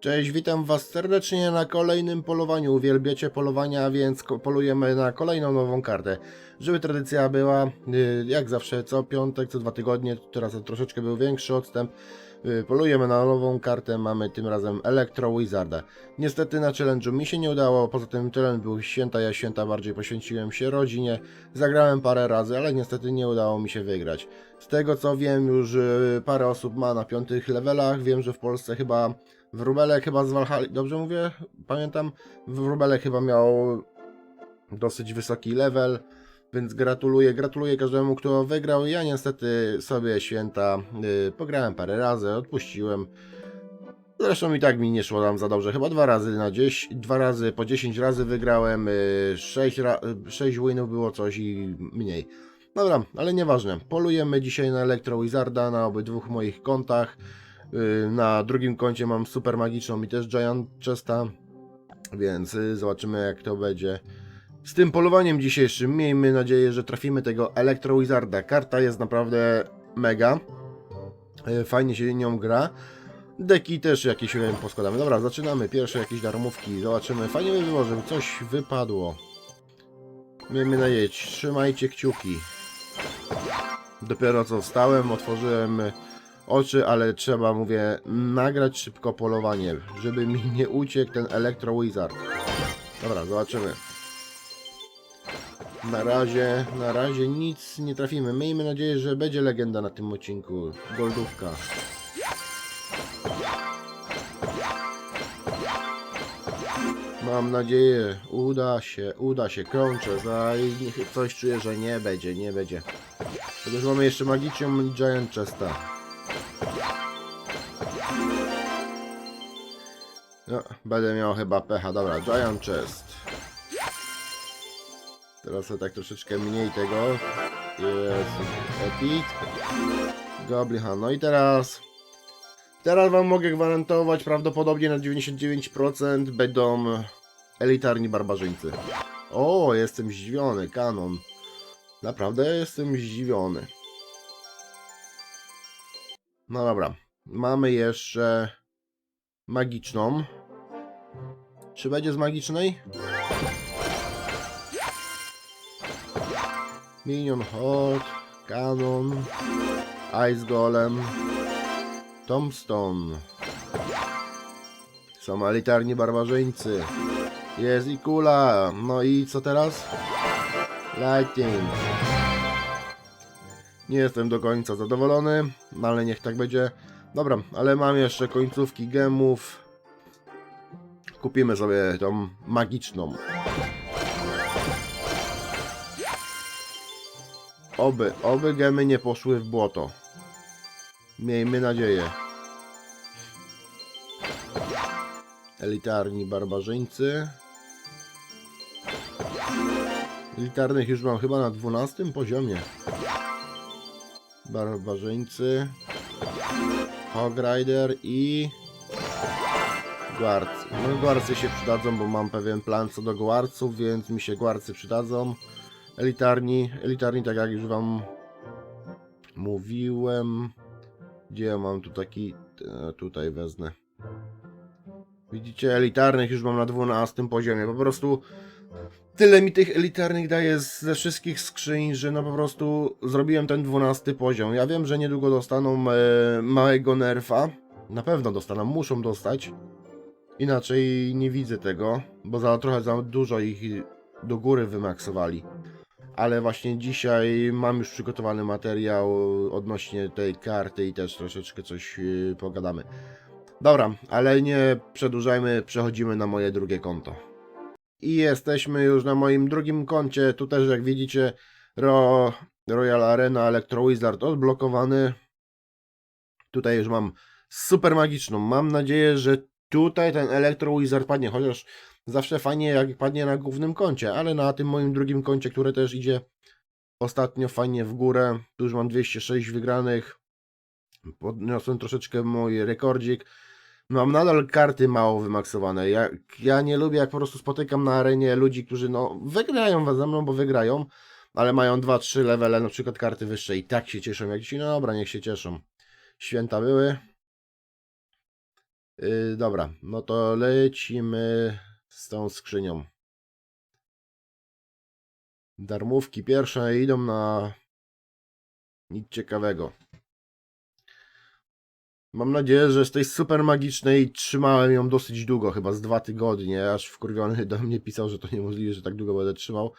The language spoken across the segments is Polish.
Cześć, witam Was serdecznie na kolejnym polowaniu. Uwielbiacie polowania, więc polujemy na kolejną nową kartę. Żeby tradycja była, y, jak zawsze, co piątek, co dwa tygodnie, teraz troszeczkę był większy odstęp. y, Polujemy na nową kartę, mamy tym razem Electro Wizarda. Niestety na challenge'u mi się nie udało, poza tym challenge był święta, ja święta bardziej poświęciłem się rodzinie. Zagrałem parę razy, ale niestety nie udało mi się wygrać. Z tego co wiem, już y, parę osób ma na piątych levelach, wiem, że w Polsce chyba Wróbelek chyba z Valhalla, dobrze mówię? Pamiętam, Wróbelek chyba miał dosyć wysoki level, więc gratuluję, gratuluję każdemu, kto wygrał. Ja niestety sobie święta y, pograłem parę razy, odpuściłem. Zresztą i tak mi nie szło tam za dobrze, chyba dwa razy na 10, dwa razy po 10 razy wygrałem, y, 6, ra, 6 winów było coś i mniej. Dobra, ale nieważne. Polujemy dzisiaj na Electro Wizarda na obydwu moich kontach. Y, Na drugim koncie mam super magiczną i też Giant Chesta, więc y, zobaczymy jak to będzie. Z tym polowaniem dzisiejszym miejmy nadzieję, że trafimy tego Electro Wizarda. Karta jest naprawdę mega. Y, Fajnie się nią gra. Deki też jakieś wiem, poskładamy. Dobra, zaczynamy. Pierwsze jakieś darmówki. Zobaczymy. Fajnie by było, żeby coś wypadło. Miejmy nadzieję. Trzymajcie kciuki. Dopiero co wstałem, otworzyłem oczy, ale trzeba, mówię, nagrać szybko polowanie, żeby mi nie uciekł ten Electro Wizard. Dobra, zobaczymy. Na razie, na razie nic nie trafimy. Miejmy nadzieję, że będzie legenda na tym odcinku. Goldówka. Mam nadzieję, uda się, uda się, krączę, za coś czuję, że nie będzie, nie będzie. Chociaż mamy jeszcze magiczną Giant Chesta. No, będę miał chyba pecha. Dobra, Giant Chest. Teraz tak troszeczkę mniej tego. Jest Epic. Goblin. No i teraz... Teraz wam mogę gwarantować, prawdopodobnie na 99% będą elitarni barbarzyńcy. O, jestem zdziwiony, kanon. Naprawdę jestem zdziwiony. No dobra. Mamy jeszcze magiczną. Czy będzie z magicznej? Minion Hot, Canon, Ice Golem, Tombstone. Są elitarni barbarzyńcy. Jest i kula. No i co teraz? Lightning. Nie jestem do końca zadowolony, no ale niech tak będzie. Dobra, ale mam jeszcze końcówki gemów. Kupimy sobie tą magiczną. Oby, oby gemy nie poszły w błoto. Miejmy nadzieję. Elitarni barbarzyńcy. Elitarnych już mam chyba na 12 poziomie. Barbarzyńcy. Hog Rider i... Guards. No guardsy się przydadzą, bo mam pewien plan co do guardsów, więc mi się guardsy przydadzą. Elitarni, elitarni tak jak już wam mówiłem. Gdzie ja mam tu taki... e, Tutaj wezmę. Widzicie, elitarnych już mam na 12 poziomie. Po prostu tyle mi tych elitarnych daje ze wszystkich skrzyń, że no po prostu zrobiłem ten 12 poziom. Ja wiem, że niedługo dostaną e, małego nerfa. Na pewno dostaną, muszą dostać. Inaczej nie widzę tego, bo za trochę za dużo ich do góry wymaksowali. Ale właśnie dzisiaj mam już przygotowany materiał odnośnie tej karty i też troszeczkę coś yy, pogadamy. Dobra, ale nie przedłużajmy, przechodzimy na moje drugie konto. I jesteśmy już na moim drugim koncie. Tu też jak widzicie Ro, Royal Arena Electro Wizard odblokowany. Tutaj już mam super magiczną. Mam nadzieję, że tutaj ten Electro Wizard padnie, chociaż zawsze fajnie jak padnie na głównym koncie, ale na tym moim drugim koncie, które też idzie ostatnio fajnie w górę, tu już mam 206 wygranych, podniosłem troszeczkę mój rekordzik, mam nadal karty mało wymaksowane, ja, ja nie lubię jak po prostu spotykam na arenie ludzi, którzy no wygrają ze mną, bo wygrają, ale mają 2-3 levele, na przykład karty wyższe i tak się cieszą jak dzisiaj, no dobra, niech się cieszą. Święta były, Yy, dobra, no to lecimy z tą skrzynią. Darmówki pierwsze idą na nic ciekawego. Mam nadzieję, że z tej super magicznej trzymałem ją dosyć długo, chyba z dwa tygodnie, aż wkurwiony do mnie pisał, że to niemożliwe, że tak długo będę trzymał.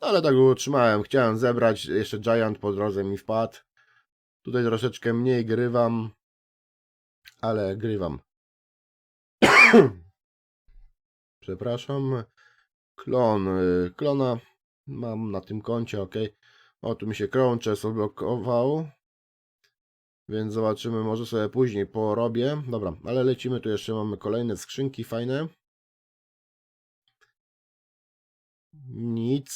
Ale tak długo trzymałem. Chciałem zebrać, jeszcze Giant po drodze mi wpadł. Tutaj troszeczkę mniej grywam, ale grywam. Przepraszam. Klon. y, Klona mam na tym koncie, ok. O, tu mi się Crunches odblokował. Więc zobaczymy, może sobie później porobię. Dobra, ale lecimy, tu jeszcze mamy kolejne skrzynki fajne. Nic.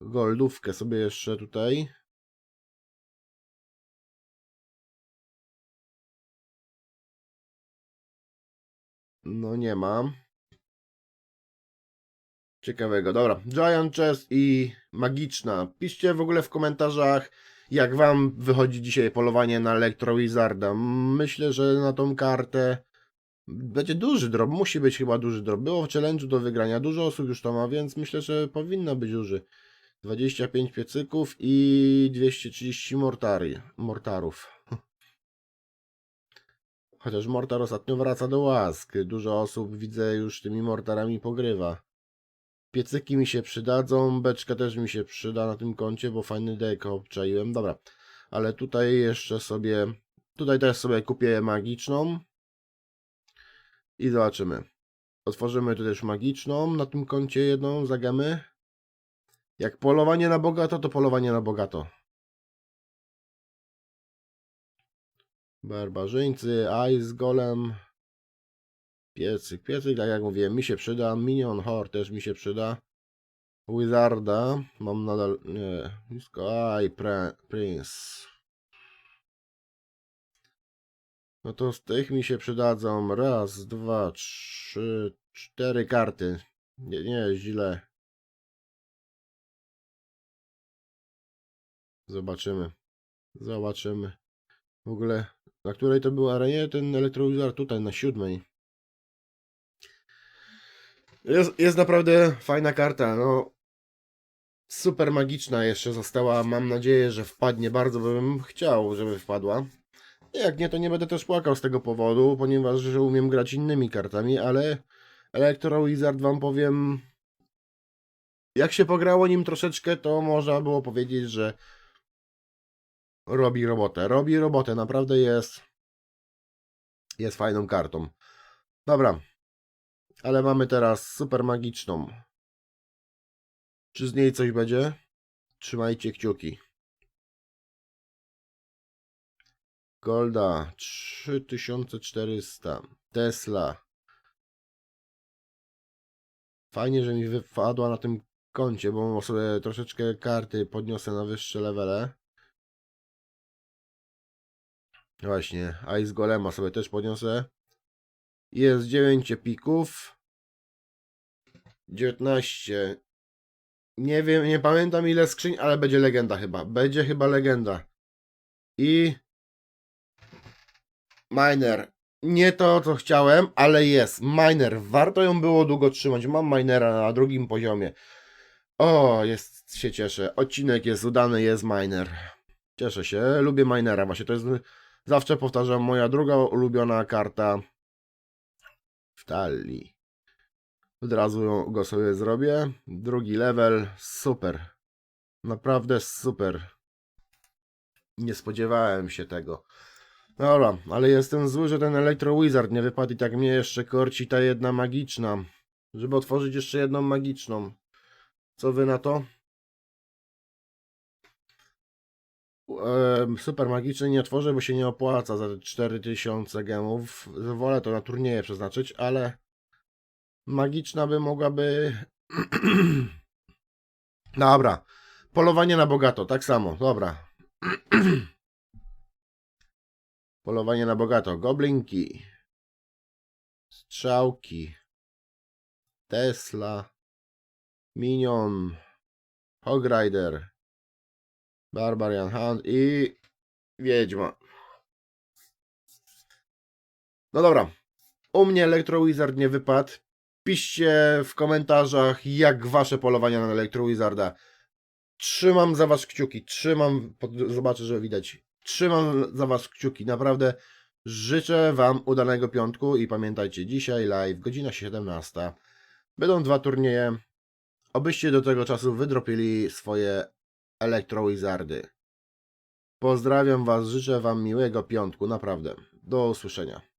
Goldówkę sobie jeszcze tutaj. No nie ma. Ciekawego. Dobra. Giant Chest i magiczna. Piszcie w ogóle w komentarzach, jak wam wychodzi dzisiaj polowanie na Electro Wizarda. Myślę, że na tą kartę będzie duży drop. Musi być chyba duży drop. Było w challenge'u do wygrania. Dużo osób już to ma, więc myślę, że powinno być duży. 25 piecyków i 230 mortari, mortarów. Chociaż mortar ostatnio wraca do łask. Dużo osób widzę już tymi mortarami pogrywa. Piecyki mi się przydadzą, beczka też mi się przyda na tym koncie, bo fajny deck obczaiłem. Dobra, ale tutaj jeszcze sobie, tutaj też sobie kupię magiczną i zobaczymy. Otworzymy tu też magiczną na tym koncie jedną za gemy. Jak polowanie na bogato, to polowanie na bogato. Barbarzyńcy, Ice Golem, piecyk, piecyk, tak jak mówiłem, mi się przyda, Minion Horde też mi się przyda, Wizarda, mam nadal, nie, blisko, aj, Prince. No to z tych mi się przydadzą raz, dwa, trzy, cztery karty. Nie, nie, źle. Zobaczymy. Zobaczymy. W ogóle, na której to był arenie ten Electrowizard? Tutaj, na siódmej. Jest, jest naprawdę fajna karta, no. Super magiczna jeszcze została. Mam nadzieję, że wpadnie. Bardzo bym chciał, żeby wpadła. Jak nie, to nie będę też płakał z tego powodu, ponieważ że umiem grać innymi kartami, ale Electro Wizard wam powiem. Jak się pograło nim troszeczkę, to można było powiedzieć, że robi robotę. Robi robotę, naprawdę jest. Jest fajną kartą. Dobra. Ale mamy teraz super magiczną. Czy z niej coś będzie? Trzymajcie kciuki. Golda 3400. Tesla. Fajnie, że mi wypadła na tym koncie, bo sobie troszeczkę karty podniosę na wyższe levele. Właśnie, Ice Golema sobie też podniosę. Jest 9 epików. 19. Nie wiem, nie pamiętam ile skrzyń, ale będzie legenda chyba. Będzie chyba legenda. I Miner. Nie to, co chciałem, ale jest. Miner. Warto ją było długo trzymać. Mam minera na drugim poziomie. O, jest, się cieszę. Odcinek jest udany, jest miner. Cieszę się. Lubię minera. Właśnie to jest, zawsze powtarzam, moja druga ulubiona karta w talii. Od razu go sobie zrobię. Drugi level. Super. Naprawdę super. Nie spodziewałem się tego. Dobra, ale jestem zły, że ten Electro Wizard nie wypadł i tak mnie jeszcze korci ta jedna magiczna. Żeby otworzyć jeszcze jedną magiczną. Co wy na to? Super magiczny nie otworzę, bo się nie opłaca za te 4000 gemów. Wolę to na turnieje przeznaczyć, ale magiczna by mogłaby. Dobra. Polowanie na bogato, tak samo, dobra. Polowanie na bogato. Goblinki. Strzałki. Tesla. Minion. Hog Rider. Barbarian Hunt i Wiedźma. No dobra. U mnie Electro Wizard nie wypadł. Piszcie w komentarzach, jak wasze polowania na Electro Wizarda. Trzymam za was kciuki, trzymam, zobaczę, że widać. Trzymam za was kciuki, naprawdę. Życzę wam udanego piątku i pamiętajcie, dzisiaj live, godzina 17. Będą dwa turnieje. Obyście do tego czasu wydropili swoje Electro Wizardy. Pozdrawiam was, życzę wam miłego piątku, naprawdę. Do usłyszenia.